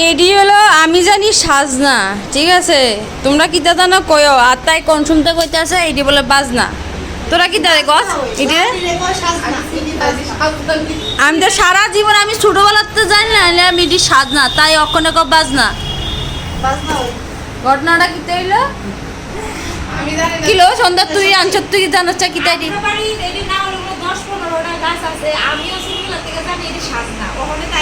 এডি হলো আমি জানি সাজনা ঠিক আছে? তোমরা কি তা জানো কয়ও আর তাই কনসুমতে কইতে আছে এডি বলে বাজনা। তোরা কি তাদের গছ এডি আমি তো সারা জীবন আমি ছোটবেলাতে জানি না আমি এডি সাজনা তাই অক্ষণে কব বাজনা। ঘটনাটা কি হইল কিলো সন্ধ্যা তুই আনছ তুই কি জানাস কি তাই আমিও দি? তুই কি-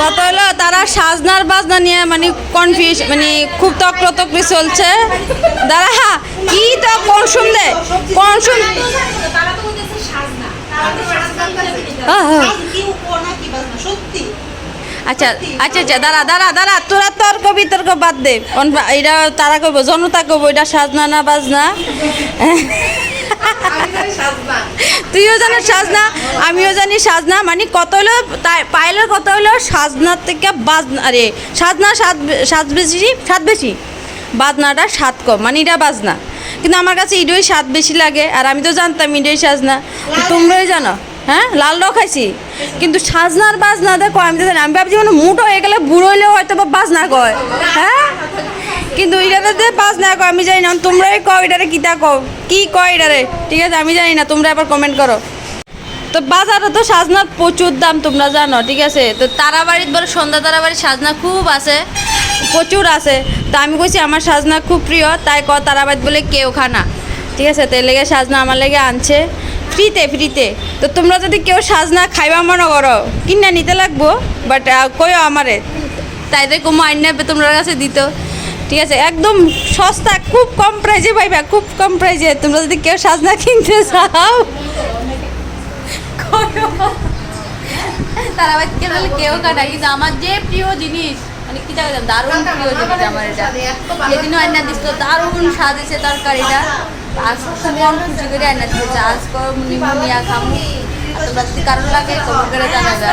কত হলো? তারা সাজনার বাজনা নিয়ে মানে কনফিউজ মানে খুব তক্রতক্রি চলছে। দাঁড়া কি তো কনসুম দে? কনসুম হ্যাঁ, হ্যাঁ। আচ্ছা আচ্ছা আচ্ছা দাঁড়া দাঁড়া দাঁড়া তোরা তর্ক বিতর্ক বাদ দে। এটা তারা কইব জনতা কইব এটা সাজনা না বাজনা? তুইও জানিস সাজনা আমিও জানি সাজনা মানে কত হলো তাই পাইলের কত হলো সাজনার থেকে বাজনা আরে সাজনা সাত সাত বেশি সাত বেশি? বাজনাটা সাত কম মানে এটা বাজনা। কিন্তু আমার কাছে ইডোই স্বাদ বেশি লাগে আর আমি তো জানতাম ইডোই সাজনা। তোমরাই জানো হ্যাঁ লালটাও খাইছি। কিন্তু সাজনার বাজনা দেখো আমি তো জানি আমি ভাবছি মানে মুটো হয়ে গেলে বুড়ো হইলেও হয়তো বা বাজনা কয় হ্যাঁ? কিন্তু এটাতে বাজ না কো আমি জানি না। তোমরাই কও এটারে, কিতা কও? কি কয় এটারে? ঠিক আছে, আমি জানি না, তোমরা আবার কমেন্ট করো। তো বাজারে তো সাজনার প্রচুর দাম, তোমরা জানো, ঠিক আছে? তো তারাবাড়ির বলে সন্ধ্যা তারাবাড়ির সাজনা খুব আছে, প্রচুর আছে। তো আমি কইছি, আমার সাজনা খুব প্রিয়, তাই ক তারাবাড়ির বলে কেউ খানা ঠিক আছে, তো লেগে সাজনা আমার লেগে আনছে। ফ্রিতে ফ্রিতে। তো তোমরা যদি কেউ সাজনা খাইবা মনে করো, কিনা নিতে লাগবো বাট কইও আমারে। তাই আইন নেবে তোমরা কাছে দিত। ঠিক আছে একদম সস্তা খুব কম প্রাইজে পাইবা খুব কম প্রাইজে তোমরা যদি কেউ সাজনা কিনতে চাও তারা কেউ কাটা কিন্তু আমার যে প্রিয় জিনিস মানে কি জায়গা দারুণ প্রিয় জিনিস আমার এটা। যেদিনও আয়না দিস তো দারুণ সাজেছে তরকারিটা। আজ মন খুশি করে আয়না দিচ্ছে আজ নিমোনিয়া খামু। আর তোমরা যদি লাগে করে জানাবে।